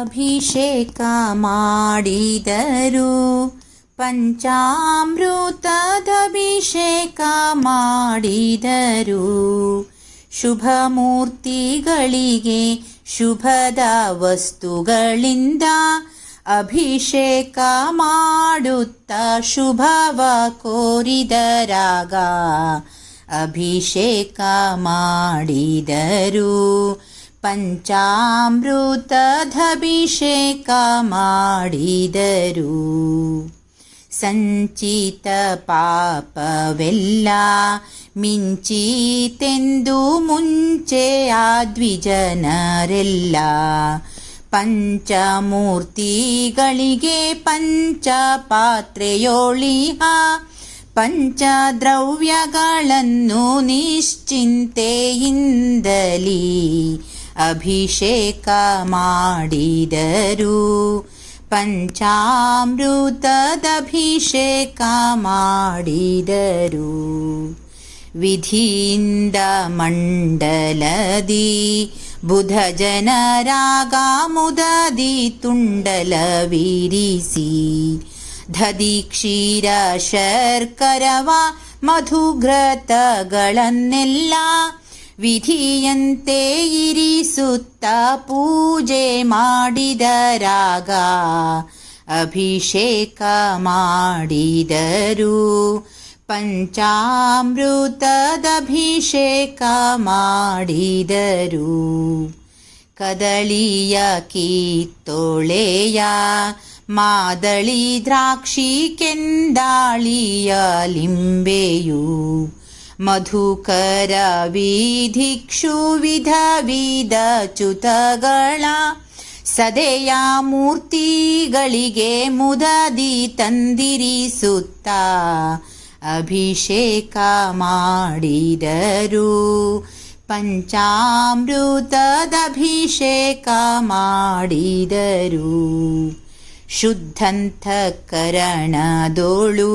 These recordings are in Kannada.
ಅಭಿಷೇಕ ಮಾಡಿದರು. ಪಂಚಾಮೃತದಭಿಷೇಕ ಮಾಡಿದರು. ಶುಭ ಮೂರ್ತಿಗಳಿಗೆ ಶುಭದ ವಸ್ತುಗಳಿಂದ ಅಭಿಷೇಕ ಮಾಡುತ್ತ ಶುಭವ ಕೋರಿದರಾಗ ಅಭಿಷೇಕ ಮಾಡಿದರು. ಪಂಚಾಮೃತದಭಿಷೇಕ ಮಾಡಿದರು ಸಂಚಿತ ಪಾಪವೆಲ್ಲ ಮಿಂಚಿತೆಂದು ಮುಂಚೆ ಆ ದ್ವಿಜನರೆಲ್ಲ ಪಂಚಮೂರ್ತಿಗಳಿಗೆ ಪಂಚ ಪಾತ್ರೆಯೋಳಿಹ ಪಂಚದ್ರವ್ಯಗಳನ್ನು ನಿಶ್ಚಿಂತೆಯಿಂದಲೀ ಅಭಿಷೇಕ ಮಾಡಿದರು ಪಂಚಾಮೃತದಭಿಷೇಕ ಮಾಡಿದರು ವಿಧಿಯಿಂದ ಮಂಡಲದಿ ಬುಧ ಜನರಾಗ ಮುದದಿ ತುಂಡಲವಿರಿಸಿ ದಧಿ ಕ್ಷೀರ ಶರ್ಕರವ ಮಧುಘೃತಗಳನ್ನೆಲ್ಲ ವಿಧಿಯಂತೆ ಇರಿಸುತ್ತ ಪೂಜೆ ಮಾಡಿದರಾಗ ಅಭಿಷೇಕ ಮಾಡಿದರು. ಪಂಚಾಮೃತದಭಿಷೇಕ ಮಾಡಿದರು. ಕದಳಿಯ ಕೀತ್ತೊಳೆಯ ಮಾದಳಿ ದ್ರಾಕ್ಷಿ ಕೆಂದಾಳಿಯ ಲಿಂಬೆಯು ಮಧುಕರ ವಿಧಿಕ್ಷು ವಿಧ ವಿಧ ಚ್ಯುತಗಳ ಸದೆಯ ಮೂರ್ತಿಗಳಿಗೆ ಮುದದಿ ತಂದಿರಿಸುತ್ತ ಅಭಿಷೇಕ ಮಾಡಿದರು. ಪಂಚಾಮೃತದಭಿಷೇಕ ಮಾಡಿದರು. ಶುದ್ಧಂತಕರಣದೋಳು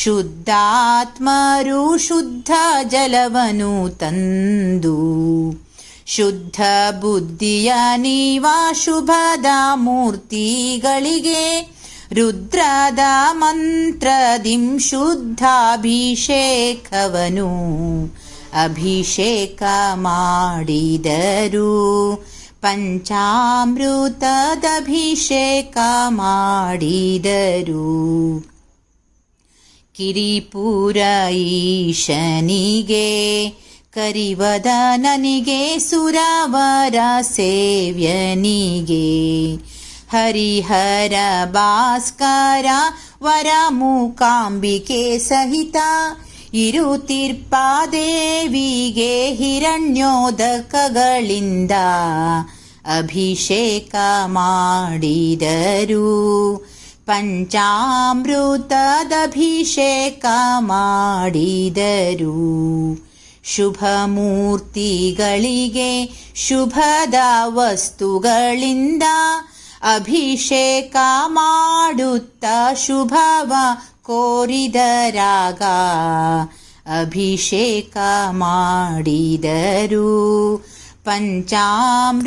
ಶುದ್ಧಾತ್ಮರು ಶುದ್ಧ ಜಲವನು ತಂದು ಶುದ್ಧ ಬುದ್ಧಿಯ ನೀವ ಶುಭದ ಮೂರ್ತಿಗಳಿಗೆ ರುದ್ರದ ಮಂತ್ರದಿಂ ಶುದ್ಧಾಭಿಷೇಕವನು ಅಭಿಷೇಕ ಮಾಡಿದರು ಪಂಚಾಮೃತದಭಿಷೇಕ ಮಾಡಿದರು ಕಿರಿಪುರ ಈಶನಿಗೆ ಕರಿವದನನಿಗೆ ಸುರವರ ಸೇವ್ಯನಿಗೆ ಹರಿಹರ ಭಾಸ್ಕರ ವರ ಮೂಕಾಂಬಿಕೆ ಸಹಿತ ಇರುತಿರ್ಪಾದೇವಿಗೆ ಹಿರಣ್ಯೋದಕಗಳಿಂದ ಅಭಿಷೇಕ ಮಾಡಿದರು ಪಂಚಾಮೃತದಭಿಷೇಕ ಮಾಡಿದರು ಶುಭ ಮೂರ್ತಿಗಳಿಗೆ ಶುಭದ ವಸ್ತುಗಳಿಂದ ಅಭಿಷೇಕ ಮಾಡುತ್ತ ಶುಭವ ಕೋರಿದರಾಗ. ಅಭಿಷೇಕ ಮಾಡಿದರು. ಪಂಚಾಮೃ